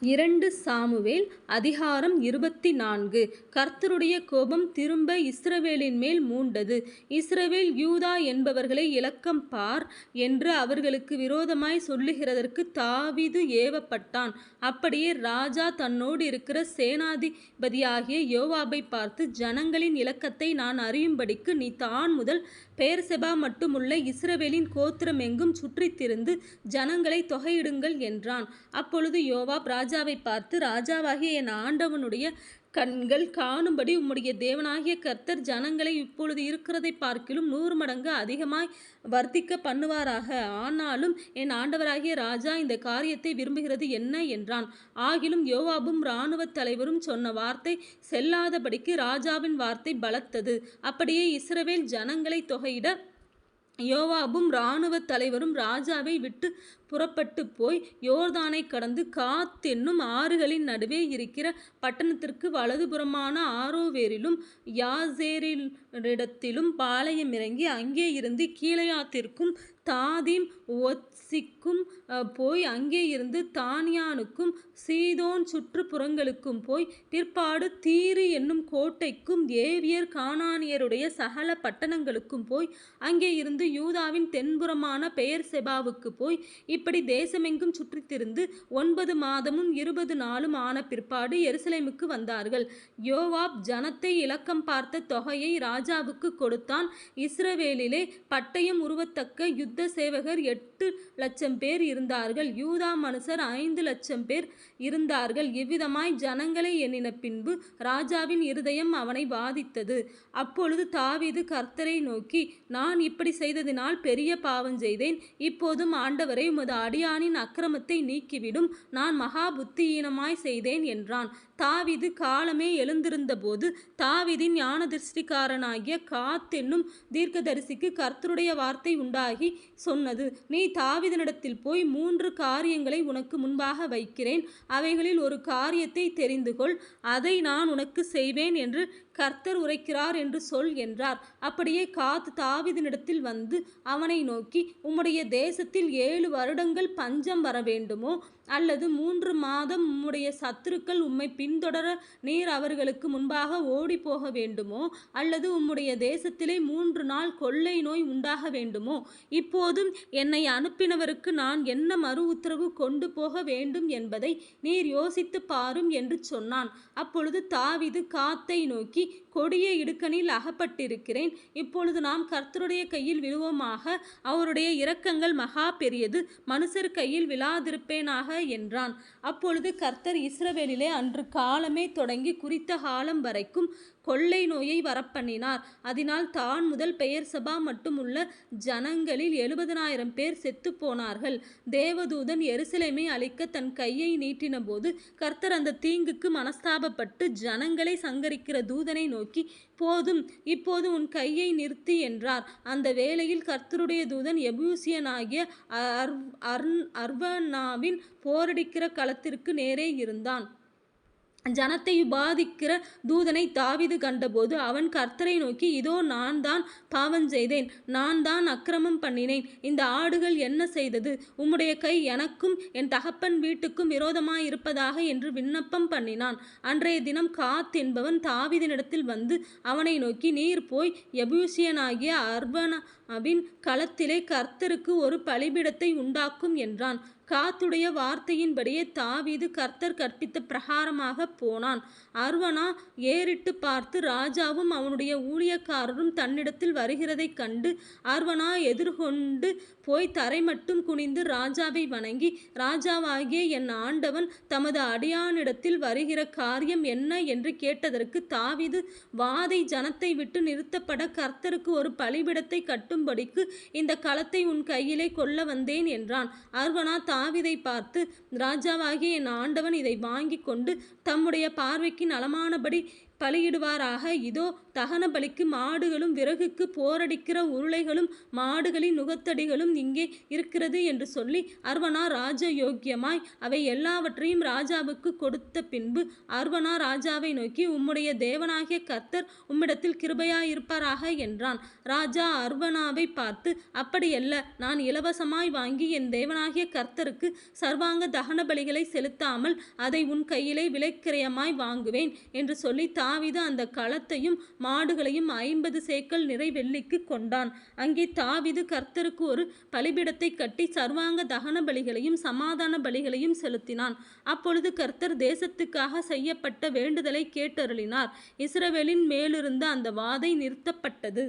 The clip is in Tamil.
இரண்டு சாமுவேல் அதிகாரம் இருபத்தி நான்கு கர்த்தருடைய கோபம் திரும்ப இஸ்ரவேலின் மேல் மூண்டது. இஸ்ரவேல் யூதா என்பவர்களை இலக்கம் பார் என்று அவர்களுக்கு விரோதமாய் சொல்லுகிறதற்கு தாவிது ஏவப்பட்டான். அப்படியே ராஜா தன்னோடு இருக்கிற சேனாதிபதியாகிய யோவாபை பார்த்து ஜனங்களின் இலக்கத்தை நான் அறியும்படிக்கு நீ தான் முதல் பெயர்செபா மட்டுமுள்ள இஸ்ரவேலின் கோத்திரமெங்கும் சுற்றித் திரிந்து ஜனங்களை தொகையிடுங்கள் என்றான். அப்பொழுது யோவாப் ராஜாவை பார்த்து ராஜாவாகிய என் ஆண்டவனுடைய கண்கள் காணும்படி உம்முடைய தேவனாகிய கர்த்தர் ஜனங்களை இப்பொழுது இருக்கிறதை பார்க்கிலும் நூறு மடங்கு அதிகமாய் வர்த்திக்க பண்ணுவாராக. ஆனாலும் என் ஆண்டவராகிய ராஜா இந்த காரியத்தை விரும்புகிறது என்ன? என்றான். ஆகிலும் யோவாபும் இராணுவ தலைவரும் சொன்ன வார்த்தை செல்லாதபடிக்கு ராஜாவின் வார்த்தை பலத்தது. அப்படியே இஸ்ரவேல் ஜனங்களை தொகையிட யோவாபும் இராணுவ தலைவரும் ராஜாவை விட்டு புறப்பட்டு போய் யோர்தானை கடந்து காத் என்னும் ஆறுகளின் நடுவே இருக்கிற பட்டணத்திற்கு வலதுபுறமான ஆரோவேரிலும் யாசேரிடத்திலும் பாளையம் இறங்கி அங்கே இருந்து கீழையாத்திற்கும் தாதீம் ஒத்சிக்கும் போய் அங்கே இருந்து தானியானுக்கும் சீதோன் சுற்றுப்புறங்களுக்கும் போய் பிற்பாடு தீரு என்னும் கோட்டைக்கும் ஏவியர் கானானியருடைய சகல பட்டணங்களுக்கும் போய் அங்கே இருந்து யூதாவின் தென்புறமான பெயர் செபாவுக்கு போய் இப்படி தேசமெங்கும் சுற்றித்திருந்து ஒன்பது மாதமும் இருபது நாளும் ஆன பிற்பாடு எருசலேமுக்கு வந்தார்கள். யோவாப் ஜனத்தை இலக்கம் பார்த்த தொகையை ராஜாவுக்கு கொடுத்தான். இஸ்ரவேலிலே பட்டயம் உருவத்தக்க யுத்த சேவகர் எட்டு லட்சம் பேர் இருந்தார்கள். யூதா மனுஷர் ஐந்து லட்சம் பேர் இருந்தார்கள். இவ்விதமாய் ஜனங்களை எண்ணின பின்பு ராஜாவின் இருதயம் அவனை பாதித்தது அப்பொழுது தாவீது கர்த்தரை நோக்கி நான் இப்படி செய்ததினால் பெரிய பாவம் செய்தேன். இப்போதும் ஆண்டவரை உமது அடியானின் அக்கிரமத்தை நீக்கிவிடும். நான் மகா புத்தியீனமாய் செய்தேன் என்றான். தாவிது காலமே எழுந்திருந்தபோது தாவிதின் ஞானதிருஷ்டிக்காரனாகிய காத் என்னும் தீர்க்கதரிசிக்கு கர்த்தருடைய வார்த்தை உண்டாகி சொன்னது. நீ தாவிதனிடத்தில் போய் மூன்று காரியங்களை உனக்கு முன்பாக வைக்கிறேன். அவைகளில் ஒரு காரியத்தை தெரிந்து கொள் அதை நான் உனக்கு செய்வேன் என்று கர்த்தர் உரைக்கிறார் என்று சொல் என்றார். அப்படியே காத் தாவிதனிடத்தில் வந்து அவனை நோக்கி உம்முடைய தேசத்தில் ஏழு வருடங்கள் பஞ்சம் வர வேண்டுமோ? அல்லது மூன்று மாதம் உம்முடைய சத்துருக்கள் உம்மை பின்தொடர நீர் அவர்களுக்கு முன்பாக ஓடி போக வேண்டுமோ? அல்லது உம்முடைய தேசத்திலே மூன்று நாள் கொள்ளை நோய் உண்டாக வேண்டுமோ? இப்போதும் என்னை அனுப்பினவருக்கு நான் என்ன மறு உத்தரவு கொண்டு போக வேண்டும் என்பதை நீர் யோசித்து பாரும் என்று சொன்னான். அப்பொழுது தாவிது காத்தை நோக்கி கொடிய இடுக்கணில் அகப்பட்டிருக்கிறேன். இப்பொழுது நாம் கர்த்தருடைய கையில் விழுவோமாக அவருடைய இரக்கங்கள் மகா பெரியது மனுஷர் கையில் விழாதிருப்பேனாக என்றான். அப்பொழுது கர்த்தர் இஸ்ரவேலிலே அன்று காலமே தொடங்கி குறித்த காலம் வரைக்கும் கொள்ளை நோயை வரப்பண்ணினார். அதனால் தான் முதல் பெயர் சபா மட்டுமுள்ள ஜனங்களில் எழுபதனாயிரம் பேர் செத்து போனார்கள். தேவதூதன் எருசலேமை அழிக்க தன் கையை நீட்டின போது கர்த்தர் அந்த தீங்குக்கு மனஸ்தாபப்பட்டு ஜனங்களை சங்கரிக்கிற தூதனை நோக்கி போதும் இப்போது உன் கையை நிறுத்தி என்றார். அந்த வேளையில் கர்த்தருடைய தூதன் எபூசியனாகிய அர் அர்வனாவின் போரடிக்கிற களத்திற்கு நேரே இருந்தான். ஜனத்தை உபாதிக்கிற தூதனை தாவிது கண்டபோது அவன் கர்த்தரை நோக்கி இதோ நான் தான் பாவம் செய்தேன். நான் தான் அக்கிரமம் பண்ணினேன். இந்த ஆடுகள் என்ன செய்தது? உம்முடைய கை எனக்கும் என் தகப்பன் வீட்டுக்கும் விரோதமாய் இருப்பதாக என்று விண்ணப்பம் பண்ணினான். அன்றைய தினம் காத் என்பவன் தாவிதனிடத்தில் வந்து அவனை நோக்கி நீர் போய் எபூசியனாகிய அர்வனாவின் களத்திலே கர்த்தருக்கு ஒரு பலிபிடத்தை உண்டாக்கும் என்றான். காத்துடைய வார்த்தையின்படியே தாவீது கர்த்தர் கற்பித்த பிரகாரமாக போனான். அர்வனா ஏறிட்டு பார்த்து ராஜாவும் அவனுடைய ஊழியக்காரரும் தன்னிடத்தில் வருகிறதைக் கண்டு அர்வனா எதிர்கொண்டு போய் தரை மட்டும் குனிந்து ராஜாவை வணங்கி ராஜாவாகிய என் ஆண்டவன் தமது அடியானிடத்தில் வருகிற காரியம் என்ன என்று கேட்டதற்கு தாவிது வாதை ஜனத்தை விட்டு நிறுத்தப்பட கர்த்தருக்கு ஒரு பலிபிடத்தை கட்டும்படிக்கு இந்த களத்தை உன் கையிலே கொள்ள வந்தேன் என்றான். அர்வனா தாவிதை பார்த்து ராஜாவாகிய என் ஆண்டவன் இதை வாங்கி கொண்டு தம்முடைய பார்வைக்கு நலமானபடி பலியிடுவாராக. இதோ தகன பலிக்கு மாடுகளும் விறகுக்கு போரடிக்கிற உருளைகளும் மாடுகளின் நுகத்தடிகளும் இங்கே இருக்கிறது என்று சொல்லி அர்வனா ராஜயோக்கியமாய் அவை எல்லாவற்றையும் ராஜாவுக்கு கொடுத்த பின்பு அர்வனா ராஜாவை நோக்கி உம்முடைய தேவனாகிய கர்த்தர் உம்மிடத்தில் கிருபையாயிருப்பாராக என்றான். ராஜா அர்வனாவை பார்த்து அப்படியல்ல நான் இலவசமாய் வாங்கி என் தேவனாகிய கர்த்தருக்கு சர்வாங்க தகன பலிகளை செலுத்தாமல் அதை உன் கையிலே விலைக்கிரயமாய் வாங்குவேன் என்று சொல்லி தாவிது அந்த களத்தையும் மாடுகளையும் ஐம்பது சேக்கல் நிறை வெள்ளிக்கு கொண்டான். அங்கே தாவிது கர்த்தருக்கு ஒரு பலிபிடத்தை கட்டி சர்வாங்க தகன பலிகளையும் சமாதான பலிகளையும் செலுத்தினான். அப்பொழுது கர்த்தர் தேசத்துக்காக செய்யப்பட்ட வேண்டுதலை கேட்டருளினார். இஸ்ரவேலின் மேலிருந்த அந்த வாதை நிறுத்தப்பட்டது.